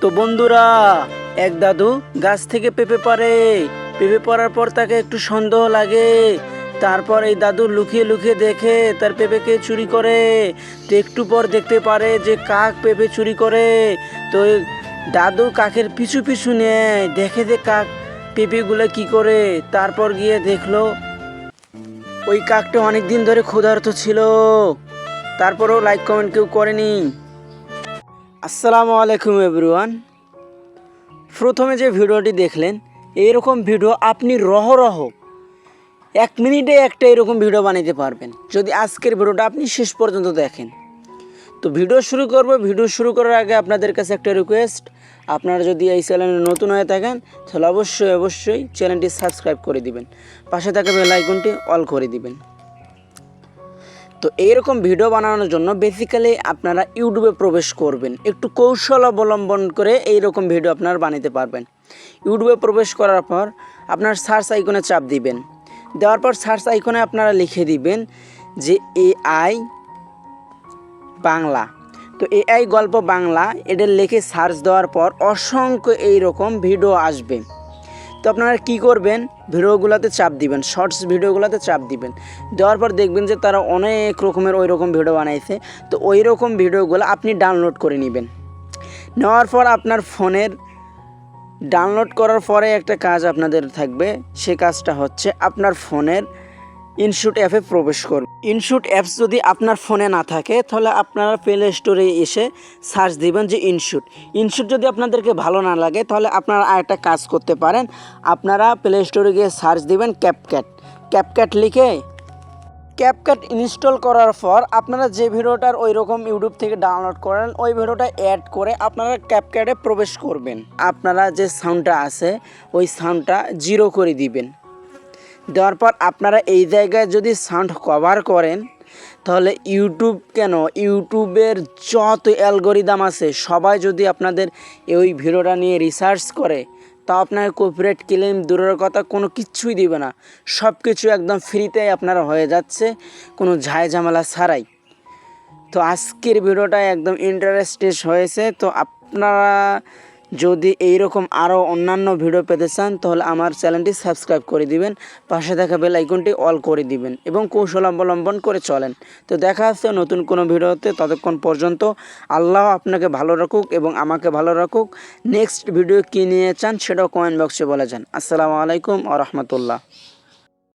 তো বন্ধুরা, এক দাদু গাছ থেকে পেঁপে পারে পেঁপে পড়ার পর তাকে একটু সন্দেহ লাগে। তারপর এই দাদু লুকিয়ে লুকিয়ে দেখে তার পেঁপেকে চুরি করে। তো একটু পর দেখতে পারে যে কাক পেঁপে চুরি করে। তো দাদু কাকের পিছু পিছু নেয়, দেখে যে কাক পেঁপেগুলো কি করে। তারপর গিয়ে দেখল, ওই কাকটা অনেক দিন ধরে ক্ষুধার্ত ছিল। তারপরেও লাইক কমেন্ট কেউ করেনি। আসসালামু আলাইকুম এভরিওয়ান। প্রথমে যে ভিডিওটি দেখলেন এইরকম ভিডিও আপনি রহ রহ এক মিনিটে একটা এরকম ভিডিও বানাতে পারবেন। যদি আজকের ভিডিওটা আপনি শেষ পর্যন্ত দেখেন। তো ভিডিও শুরু করব। ভিডিও শুরু করার আগে আপনাদের কাছে একটা রিকোয়েস্ট আপনারা যদি এই চ্যানেলে নতুন হয়ে থাকেন, তাহলে অবশ্যই অবশ্যই চ্যানেলটি সাবস্ক্রাইব করে দিবেন। পাশে থাকা বেল আইকনটি অল করে দিবেন। তো এইরকম ভিডিও বানানোর জন্য বেসিক্যালি আপনারা ইউটিউবে প্রবেশ করবেন। একটু কৌশল অবলম্বন করে এইরকম ভিডিও আপনারা বানাতে পারবেন। ইউটিউবে প্রবেশ করার পর আপনার সার্চ আইকনে চাপ দিবেন। দেওয়ার পর সার্চ আইকনে আপনারা লিখে দিবেন যে এআই বাংলা। তো এআই গল্প বাংলা, এটা লিখে সার্চ দেওয়ার পর অসংখ্য এইরকম ভিডিও আসবে। তো আপনারা কি করবেন? ভিডিওগুলোতে চাপ দিবেন শর্টস ভিডিওগুলোতে চাপ দিবেন। দেওয়ার পর দেখবেন যে তারা অনেক রকমের ওই রকম ভিডিও বানাইছে। তো ওই রকম ভিডিওগুলো আপনি ডাউনলোড করে নেবেন। নেওয়ার পর আপনার ফোনের ডাউনলোড করার পরে একটা কাজ আপনাদের থাকবে। সে কাজটা হচ্ছে আপনার ফোনের ইনশুট অ্যাপে প্রবেশ করবে ইনশুট অ্যাপস যদি আপনার ফোনে না থাকে, তাহলে আপনারা প্লে স্টোরে এসে সার্চ দিবেন যে ইনশুট ইনশুট যদি আপনাদেরকে ভালো না লাগে, তাহলে আপনারা আরেকটা কাজ করতে পারেন। আপনারা প্লে স্টোরে গিয়ে সার্চ দিবেন ক্যাপক্যাট ক্যাপক্যাট লিখে ক্যাপকাট ইনস্টল করার পর আপনারা যে ভিডিওটার ওই রকম ইউটিউব থেকে ডাউনলোড করেন, ওই ভিডিওটা অ্যাড করে আপনারা ক্যাপকাটে প্রবেশ করবেন। আপনারা যে সাউন্ডটা আছে, ওই সাউন্ডটা জিরো করে দিবেন। দেওয়ার পর আপনারা এই জায়গায় যদি সাউন্ড কভার করেন, তাহলে ইউটিউব কেন? ইউটিউবের যত অ্যালগোরিদাম আছে, সবাই যদি আপনাদের ওই ভিডিওটা নিয়ে রিসার্চ করে, তা আপনার কপিরাইট ক্লেম দূরের কথা কোনো কিচ্ছুই দিবে না। সব কিছু একদম ফ্রিতে আপনারা হয়ে যাচ্ছে, কোনো ঝায় ঝামেলা ছাড়াই। তো আজকের ভিডিওটা একদম ইন্টারেস্টেড হয়েছে, তো আপনারা যদি এইরকম আরও অন্যান্য ভিডিও পেতে চান, তাহলে আমার চ্যানেলটি সাবস্ক্রাইব করে দিবেন, পাশে দেখা বেল আইকনটি অল করে দিবেন এবং কৌশল অবলম্বন করে চলেন। তো দেখা হচ্ছে নতুন কোনো ভিডিওতে, ততক্ষণ পর্যন্ত আল্লাহ আপনাকে ভালো রাখুক এবং আমাকে ভালো রাখুক। নেক্সট ভিডিও কী নিয়ে চান, সেটাও কমেন্ট বক্সে বলে যান। আসসালামু আলাইকুম আ রহমতুল্লাহ।